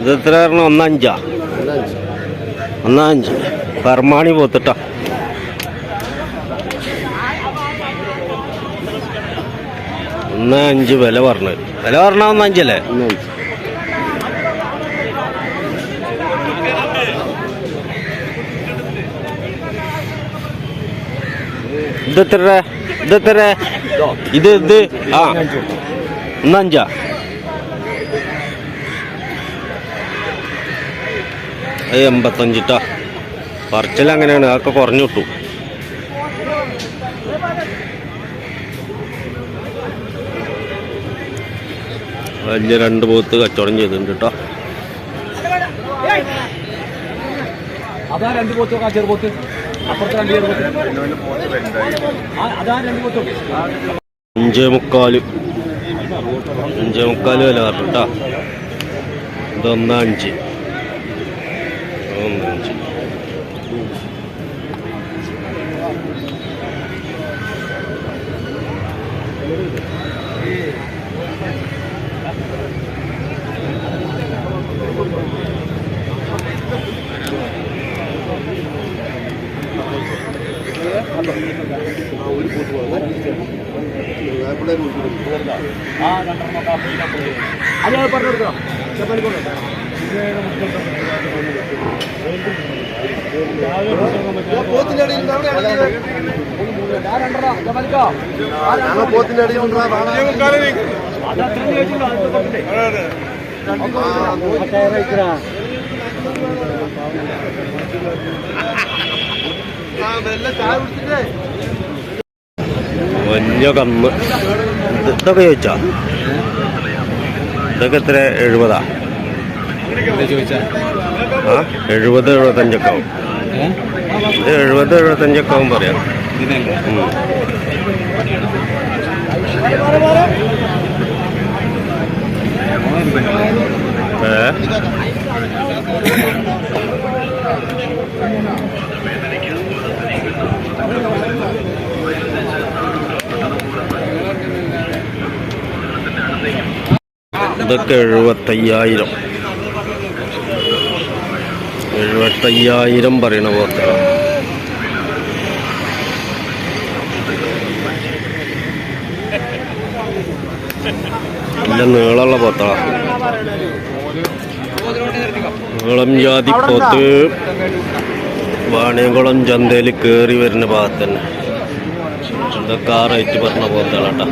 ഇത് എത്ര പറഞ്ഞ? ഒന്നഞ്ചാ ഒന്നഞ്ച് പരമാണി പോത്തിട്ടാ. ഒന്ന് അഞ്ച് വില പറഞ്ഞത് വില പറഞ്ഞ ഒന്നഞ്ചല്ലേ ഇത് എത്ര ഇത് ഇത് ആ. ഒന്നഞ്ചാ അത് എൺപത്തഞ്ചിട്ടാ പറച്ചിൽ അങ്ങനെയാണ്. അതൊക്കെ കുറഞ്ഞു കിട്ടും. വലിയ രണ്ട് പോത്ത് കച്ചവടം ചെയ്തിട്ടുണ്ട് കേട്ടോ അതാ രണ്ട് പോത്ത് ചെറുപോത്ത് അപ്പുറത്ത് ആ, അതാ രണ്ട് കൊത്തും അഞ്ചേ മുക്കാൽ അഞ്ചേ. മുക്കാൽ വില പറഞ്ഞു കേട്ടോ ഇതൊന്ന് അഞ്ച്. നോക്കാം. അത് ഞാൻ പറഞ്ഞു കൊടുക്കണം. ചെപ്പലി കൊണ്ട് ആ രണ്ടെണ്ണം. ചെപ്പലിക്കോ ആ വെച്ചിട്ടുണ്ടോ? അത് കൊടുത്തിട്ടേ വലിയ കന്ന് ഇത് ഇതൊക്കെ ചോദിച്ചാ? ഇതൊക്കെ എത്ര? എഴുപതാ? ആ? എഴുപത് എഴുപത്തഞ്ചൊക്കെ ആവും. ഇത് എഴുപത് എഴുപത്തഞ്ചൊക്കെ ആവും പറയാം. ഏ? ഇതൊക്കെ എഴുപത്തയ്യായിരം. എഴുപത്തയ്യായിരം പറയണ പോത്ര നല്ല നീളമുള്ള പോത്ര നീളം ജാതി പോത്ത് വാണിയംകുളം ചന്തയിൽ കയറി വരുന്ന ഭാഗത്ത് തന്നെ. ഇതൊക്കെ ആ റേറ്റ് പറഞ്ഞ പോത്തളാട്ടാ.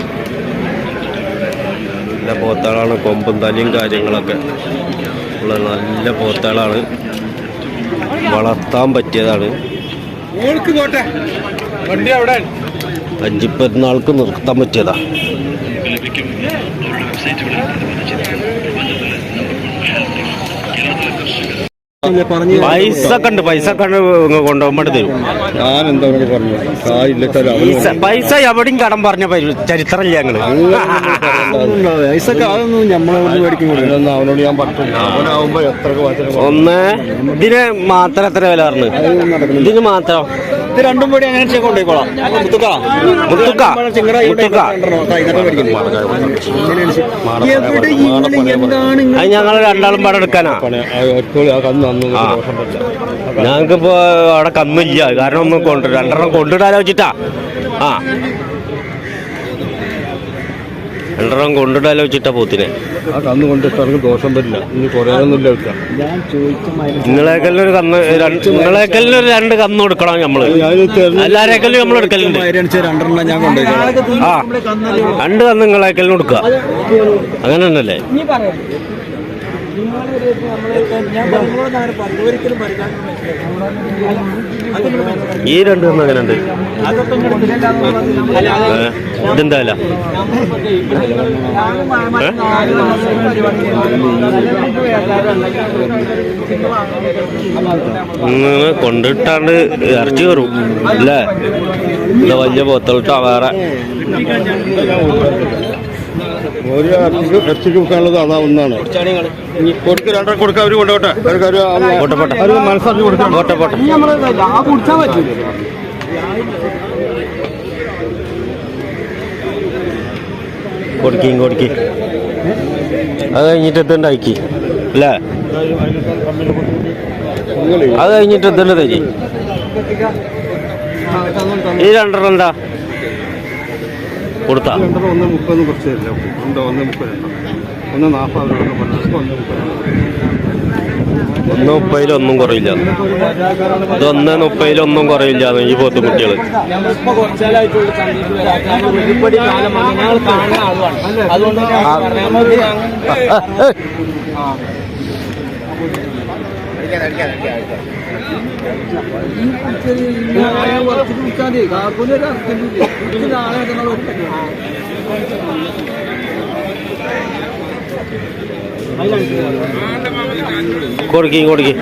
നല്ല പോത്താളാണ് കൊമ്പും തലയും കാര്യങ്ങളൊക്കെ. ഉള്ള നല്ല പോത്താളാണ്. വളർത്താൻ പറ്റിയതാണ്. അഞ്ചിപ്പത്തിനാൾക്ക് അഞ്ചിപ്പെരുന്നാൾക്ക് നിർത്താൻ പറ്റിയതാ. പൈസ കണ്ട് പൈസ കണ്ട് കൊണ്ടുപോകുമ്പോൾ തരും. ഞാൻ എന്താ പറഞ്ഞു കായില്ല പൈസ പൈസ എവിടെയും കടം പറഞ്ഞ ചരിത്രമല്ല ഞങ്ങൾ. ഒന്ന് ഇതിന് മാത്രം എത്ര വില പറഞ്ഞു? ഇതിന് മാത്രം ഇത് രണ്ടും കൂടി അങ്ങനെ കൊണ്ടുപോയിക്കോളാം. മുത്തുക്ക മുത്തുക്ക മുത്തുക്ക. അത് ഞങ്ങൾ രണ്ടാളും പാടെ എടുക്കാനാ. ഞങ്ങൾക്കിപ്പോ അവിടെ കന്നില്ല. കാരണം ഒന്ന് കൊണ്ട് രണ്ടെണ്ണം കൊണ്ടിടാലോചിട്ടാ ആ. രണ്ടെണ്ണം കൊണ്ടിടാലോചിട്ടാ പോത്തിനെ. ആ കന്ന് കൊണ്ടിട്ടാണെങ്കിൽ ദോഷം വരില്ല. ഇനി കുറയാനൊന്നുമില്ല വെക്കാം. നിങ്ങളേക്കലിന് ഒരു കന്ന് രണ്ട് നിങ്ങളേക്കലിന് ഒരു രണ്ട് കന്ന് കൊടുക്കണം നമ്മൾ എല്ലാരേക്കലും നമ്മൾ എടുക്കലുണ്ട്. രണ്ടെണ്ണം ഞാൻ കൊണ്ടുപോയിക്കോളാം. ആ. രണ്ട് കന്ന് നിങ്ങളേക്കലിന് കൊടുക്കുക അങ്ങനെ തന്നെയല്ലേ? ഞാൻ ഒരിക്കലും ഈ രണ്ട് ഇങ്ങനെ ഇതെന്താ അല്ല കൊണ്ടിട്ടാണ്ട് ഇറച്ചി കയറും അല്ലേ വലിയ പോത്തളിട്ടാ വേറെ. ഒരു ഇറച്ചിക്ക് ഇറച്ചിക്ക് വെക്കാനുള്ളത് അതാ ഒന്നാണ്. കൊടുക്ക രണ്ടര കൊണ്ടോട്ടെ മനസ്സറിഞ്ഞ് കൊടുക്കാം. പോട്ടെ പോട്ടെ അത് കഴിഞ്ഞിട്ട് എത്തുണ്ടാക്കി അല്ലേ? അത് കഴിഞ്ഞിട്ട് എത്തുണ്ട് തരി ഈ രണ്ടെണ്ണം എന്താ? കൊടുത്താ? ഒന്ന് മുപ്പത് കുറച്ച് തരില്ല? ഉണ്ടോ ഒന്ന് മുപ്പത്? ഒന്ന് നാൽപ്പത് ഒന്ന് മുപ്പത്. ഒന്ന് മുപ്പതിൽ ഒന്നും കുറയില്ല. ഇത് ഒന്ന് മുപ്പതിലൊന്നും കുറയില്ല ഈ പോത്ത് കുട്ടികൾ കൊടുക്കി കൊടുക്കി.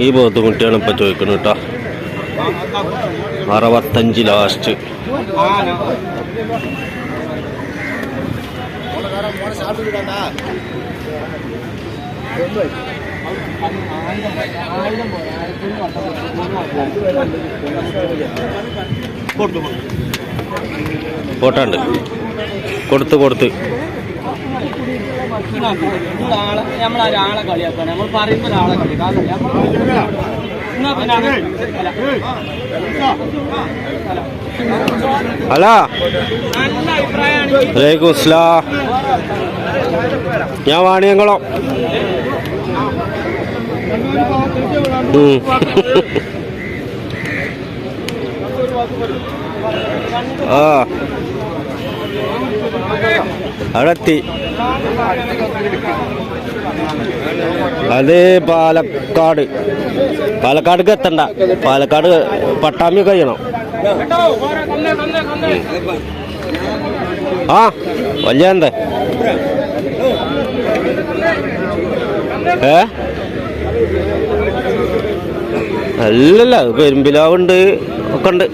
ഈ പോത്ത് കുട്ടിയാണ് ഇപ്പൊ ചോദിക്കുന്നത് കേട്ടോ അറുപത്തഞ്ച് ലാസ്റ്റ് പോട്ടാണ്ട്. കൊടുത്ത് കൊടുത്ത്. നമ്മളൊരാളെ കളിയാക്കാണ്. നമ്മൾ പറയുമ്പോൾ ഒരാളെ കളിയാക്കാം. അല്ല. ഞാൻ വാണിയംകുളം. ആ. അവിടെ എത്തി അത് പാലക്കാട്. പാലക്കാട് എത്തണ്ട. പാലക്കാട് പട്ടാമ്പി കഴിയണം. ആ വലിയ എന്താ? ഏ? അല്ലല്ല പെരുമ്പിലാവുണ്ട്. ഒക്കെ ഉണ്ട്